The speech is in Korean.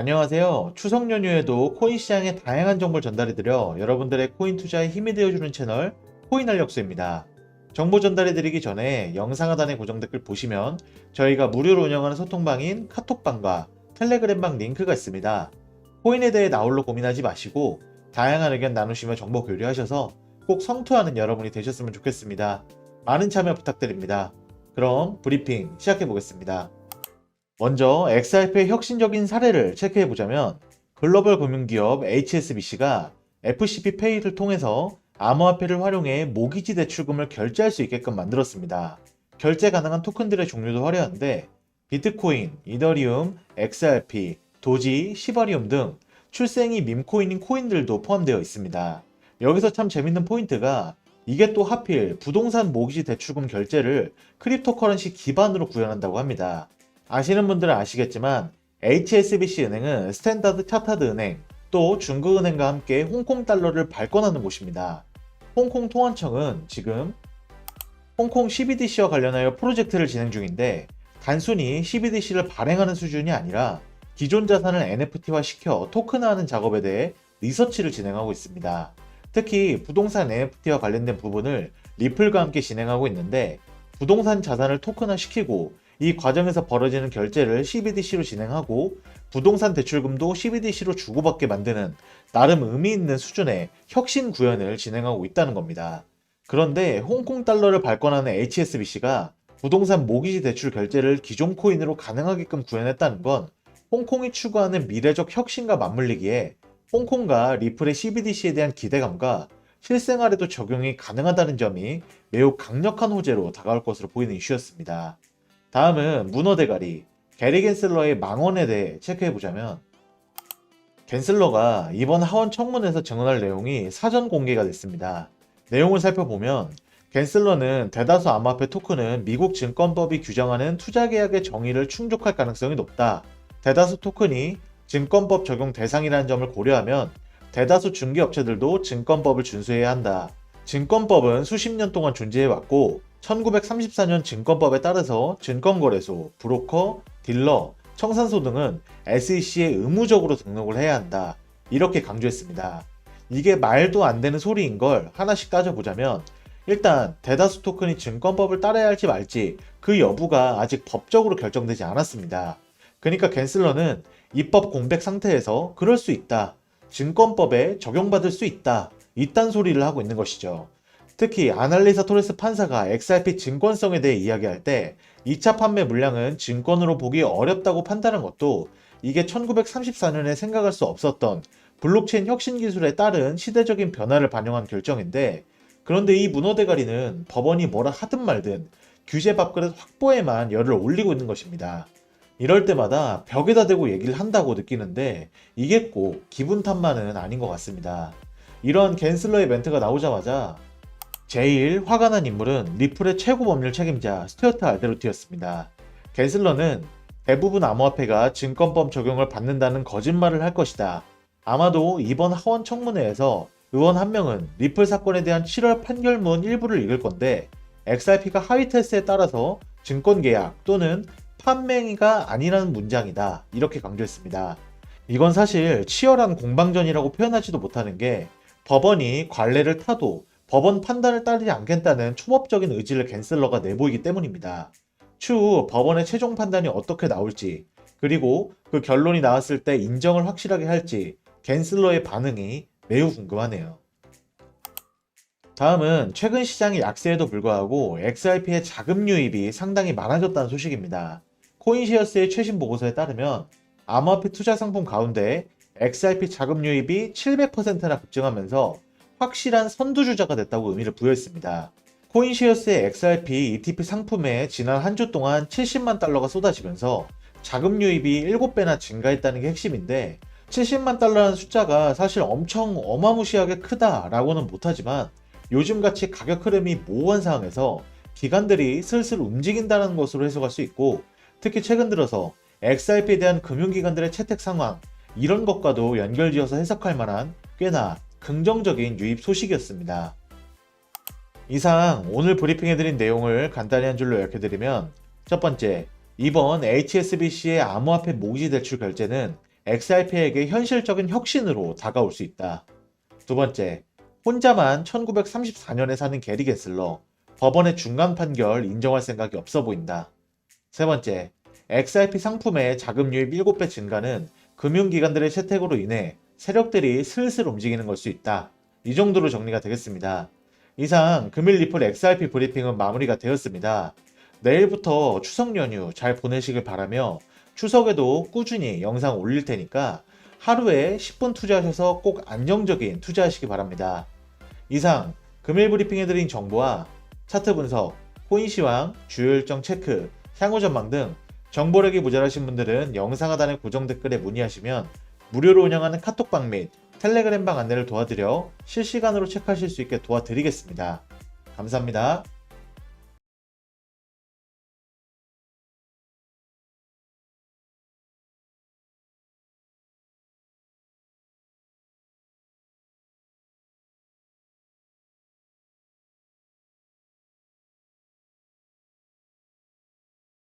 안녕하세요. 추석 연휴에도 코인 시장의 다양한 정보를 전달해드려 여러분들의 코인 투자에 힘이 되어주는 채널 코인 알력수입니다. 정보 전달해드리기 전에 영상 하단의 고정 댓글 보시면 저희가 무료로 운영하는 소통방인 카톡방과 텔레그램방 링크가 있습니다. 코인에 대해 나홀로 고민하지 마시고 다양한 의견 나누시며 정보 교류하셔서 꼭 성투하는 여러분이 되셨으면 좋겠습니다. 많은 참여 부탁드립니다. 그럼 브리핑 시작해 보겠습니다. 먼저 XRP의 혁신적인 사례를 체크해 보자면 글로벌 금융기업 HSBC가 FCP 페이를 통해서 암호화폐를 활용해 모기지 대출금을 결제할 수 있게끔 만들었습니다. 결제 가능한 토큰들의 종류도 화려한데 비트코인, 이더리움, XRP, 도지, 시바리움 등 출생이 밈코인인 코인들도 포함되어 있습니다. 여기서 참 재밌는 포인트가 이게 또 하필 부동산 모기지 대출금 결제를 크립토커런시 기반으로 구현한다고 합니다. 아시는 분들은 아시겠지만 HSBC 은행은 스탠다드 차타드 은행 또 중국은행과 함께 홍콩 달러를 발권하는 곳입니다. 홍콩 통화청은 지금 홍콩 CBDC와 관련하여 프로젝트를 진행 중인데 단순히 CBDC를 발행하는 수준이 아니라 기존 자산을 NFT화 시켜 토큰화하는 작업에 대해 리서치를 진행하고 있습니다. 특히 부동산 NFT와 관련된 부분을 리플과 함께 진행하고 있는데 부동산 자산을 토큰화 시키고 이 과정에서 벌어지는 결제를 CBDC로 진행하고 부동산 대출금도 CBDC로 주고받게 만드는 나름 의미 있는 수준의 혁신 구현을 진행하고 있다는 겁니다. 그런데 홍콩 달러를 발권하는 HSBC가 부동산 모기지 대출 결제를 기존 코인으로 가능하게끔 구현했다는 건 홍콩이 추구하는 미래적 혁신과 맞물리기에 홍콩과 리플의 CBDC에 대한 기대감과 실생활에도 적용이 가능하다는 점이 매우 강력한 호재로 다가올 것으로 보이는 이슈였습니다. 다음은 문어 대가리 게리 겐슬러의 망언에 대해 체크해보자면 겐슬러가 이번 하원 청문회에서 증언할 내용이 사전 공개가 됐습니다. 내용을 살펴보면 겐슬러는 대다수 암호화폐 토큰은 미국 증권법이 규정하는 투자 계약의 정의를 충족할 가능성이 높다. 대다수 토큰이 증권법 적용 대상이라는 점을 고려하면 대다수 중개업체들도 증권법을 준수해야 한다. 증권법은 수십 년 동안 존재해왔고 1934년 증권법에 따라서 증권거래소, 브로커, 딜러, 청산소 등은 SEC에 의무적으로 등록을 해야 한다. 이렇게 강조했습니다. 이게 말도 안 되는 소리인 걸 하나씩 따져보자면 일단 대다수 토큰이 증권법을 따라야 할지 말지 그 여부가 아직 법적으로 결정되지 않았습니다. 그러니까 겐슬러는 입법 공백 상태에서 그럴 수 있다. 증권법에 적용받을 수 있다. 이딴 소리를 하고 있는 것이죠. 특히 아날리사 토레스 판사가 XRP 증권성에 대해 이야기할 때 2차 판매 물량은 증권으로 보기 어렵다고 판단한 것도 이게 1934년에 생각할 수 없었던 블록체인 혁신 기술에 따른 시대적인 변화를 반영한 결정인데 그런데 이 문어 대가리는 법원이 뭐라 하든 말든 규제 밥그릇 확보에만 열을 올리고 있는 것입니다. 이럴 때마다 벽에다 대고 얘기를 한다고 느끼는데 이게 꼭 기분 탓만은 아닌 것 같습니다. 이런 겐슬러의 멘트가 나오자마자 제일 화가 난 인물은 리플의 최고 법률 책임자 스튜어트 알데로티였습니다. 겐슬러는 대부분 암호화폐가 증권법 적용을 받는다는 거짓말을 할 것이다. 아마도 이번 하원 청문회에서 의원 한 명은 리플 사건에 대한 7월 판결문 일부를 읽을 건데 XRP가 하위 테스트에 따라서 증권 계약 또는 판매가 아니라는 문장이다. 이렇게 강조했습니다. 이건 사실 치열한 공방전이라고 표현하지도 못하는 게 법원이 관례를 타도 법원 판단을 따르지 않겠다는 초법적인 의지를 겐슬러가 내보이기 때문입니다. 추후 법원의 최종 판단이 어떻게 나올지 그리고 그 결론이 나왔을 때 인정을 확실하게 할지 겐슬러의 반응이 매우 궁금하네요. 다음은 최근 시장의 약세에도 불구하고 XRP의 자금 유입이 상당히 많아졌다는 소식입니다. 코인시어스의 최신 보고서에 따르면 암호화폐 투자 상품 가운데 XRP 자금 유입이 700%나 급증하면서 확실한 선두주자가 됐다고 의미를 부여했습니다. 코인시어스의 XRP ETP 상품에 지난 한 주 동안 70만 달러가 쏟아지면서 자금 유입이 7배나 증가했다는 게 핵심인데 70만 달러라는 숫자가 사실 엄청 어마무시하게 크다라고는 못하지만 요즘같이 가격 흐름이 모호한 상황에서 기관들이 슬슬 움직인다는 것으로 해석할 수 있고 특히 최근 들어서 XRP에 대한 금융기관들의 채택 상황 이런 것과도 연결지어서 해석할 만한 꽤나 긍정적인 유입 소식이었습니다. 이상 오늘 브리핑해드린 내용을 간단히 한 줄로 요약해드리면 첫 번째, 이번 HSBC의 암호화폐 모기지 대출 결제는 XRP에게 현실적인 혁신으로 다가올 수 있다. 두 번째, 혼자만 1934년에 사는 게리 겟슬러, 법원의 중간 판결 인정할 생각이 없어 보인다. 세 번째, XRP 상품의 자금 유입 7배 증가는 금융기관들의 채택으로 인해 세력들이 슬슬 움직이는 걸 수 있다. 이 정도로 정리가 되겠습니다. 이상 금일 리플 XRP 브리핑은 마무리가 되었습니다. 내일부터 추석 연휴 잘 보내시길 바라며 추석에도 꾸준히 영상 올릴 테니까 하루에 10분 투자하셔서 꼭 안정적인 투자하시기 바랍니다. 이상 금일 브리핑 해드린 정보와 차트 분석, 코인시황, 주요 일정 체크, 향후 전망 등 정보력이 모자라신 분들은 영상 하단의 고정 댓글에 문의하시면 무료로 운영하는 카톡방 및 텔레그램방 안내를 도와드려 실시간으로 체크하실 수 있게 도와드리겠습니다. 감사합니다.